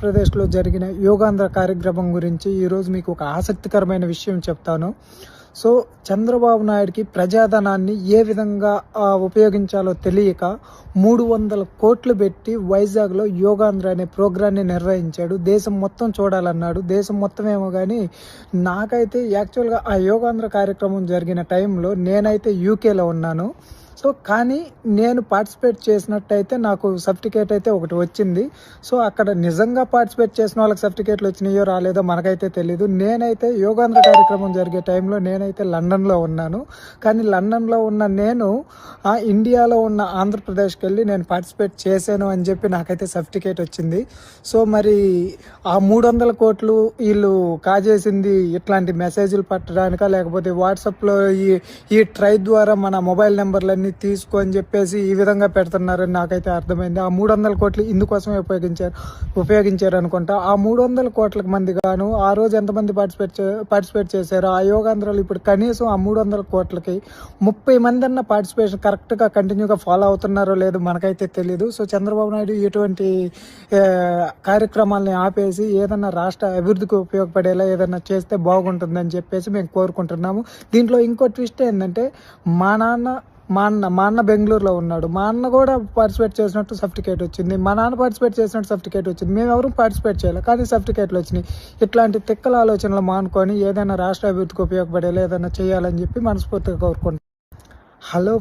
ఆంధ్రప్రదేశ్లో జరిగిన యోగాంధ్ర కార్యక్రమం గురించి ఈరోజు మీకు ఒక ఆసక్తికరమైన విషయం చెప్తాను. సో చంద్రబాబు నాయుడికి ప్రజాధనాన్ని ఏ విధంగా ఉపయోగించాలో తెలియక మూడు వందల కోట్లు పెట్టి వైజాగ్లో యోగాంధ్ర అనే ప్రోగ్రాన్ని నిర్వహించాడు. దేశం మొత్తం చూడాలన్నాడు. దేశం మొత్తం ఏమో కానీ నాకైతే యాక్చువల్గా ఆ యోగాంధ్ర కార్యక్రమం జరిగిన టైంలో నేనైతే యూకేలో ఉన్నాను. సో కానీ నేను పార్టిసిపేట్ చేసినట్టయితే నాకు సర్టిఫికేట్ అయితే ఒకటి వచ్చింది. సో అక్కడ నిజంగా పార్టిసిపేట్ చేసిన వాళ్ళకి సర్టిఫికేట్లు వచ్చినాయో రాలేదో మనకైతే తెలియదు నేనైతే యోగాంధ్ర కార్యక్రమం జరిగే టైంలో నేనైతే లండన్లో ఉన్నాను. కానీ లండన్లో ఉన్న నేను ఆ ఇండియాలో ఉన్న ఆంధ్రప్రదేశ్కి వెళ్ళి నేను పార్టిసిపేట్ చేశాను అని చెప్పి నాకైతే సర్టిఫికేట్ వచ్చింది. సో మరి ఆ మూడు వందల కోట్లు వీళ్ళు కాజేసింది ఇట్లాంటి మెసేజ్లు పట్టడానికా లేకపోతే వాట్సాప్లో ఈ ఈ ట్రై ద్వారా మన మొబైల్ నెంబర్లన్నీ తీసుకో అని చెప్పేసి ఈ విధంగా పెడుతున్నారని నాకైతే అర్థమైంది. ఆ మూడు వందల కోట్లు ఇందుకోసమే ఉపయోగించారు ఉపయోగించారు అనుకుంటా. ఆ మూడు వందల కోట్ల మంది గాను ఆ రోజు ఎంతమంది పార్టిసిపేట్ పార్టిసిపేట్ చేశారు? ఆ యోగాంధ్రాలు ఇప్పుడు కనీసం ఆ మూడు వందల కోట్లకి ముప్పై మంది అన్న పార్టిసిపేషన్ కరెక్ట్గా కంటిన్యూగా ఫాలో అవుతున్నారో లేదో మనకైతే తెలియదు సో చంద్రబాబు నాయుడు ఇటువంటి కార్యక్రమాలని ఆపేసి ఏదన్నా రాష్ట్ర అభివృద్ధికి ఉపయోగపడేలా ఏదన్నా చేస్తే బాగుంటుందని చెప్పేసి మేము కోరుకుంటున్నాము. దీంట్లో ఇంకో ట్విస్ట్ ఏంటంటే మా నాన్న మా అన్న మా అన్న బెంగళూరులో ఉన్నాడు. మా అన్న కూడా పార్టిసిపేట్ చేసినట్టు సర్టిఫికేట్ వచ్చింది. మా నాన్న పార్టిసిపేట్ చేసినట్టు సర్టిఫికేట్ వచ్చింది. మేము ఎవరు పార్టిసిపేట్ చేయాలి కానీ సర్టిఫికేట్లు వచ్చినాయి. ఇట్లాంటి తిక్కల ఆలోచనలు మానుకొని ఏదైనా రాష్ట్ర అభివృద్ధికి ఉపయోగపడేలా ఏదైనా చేయాలని చెప్పి మనస్ఫూర్తిగా కోరుకుంటున్నాం. హలో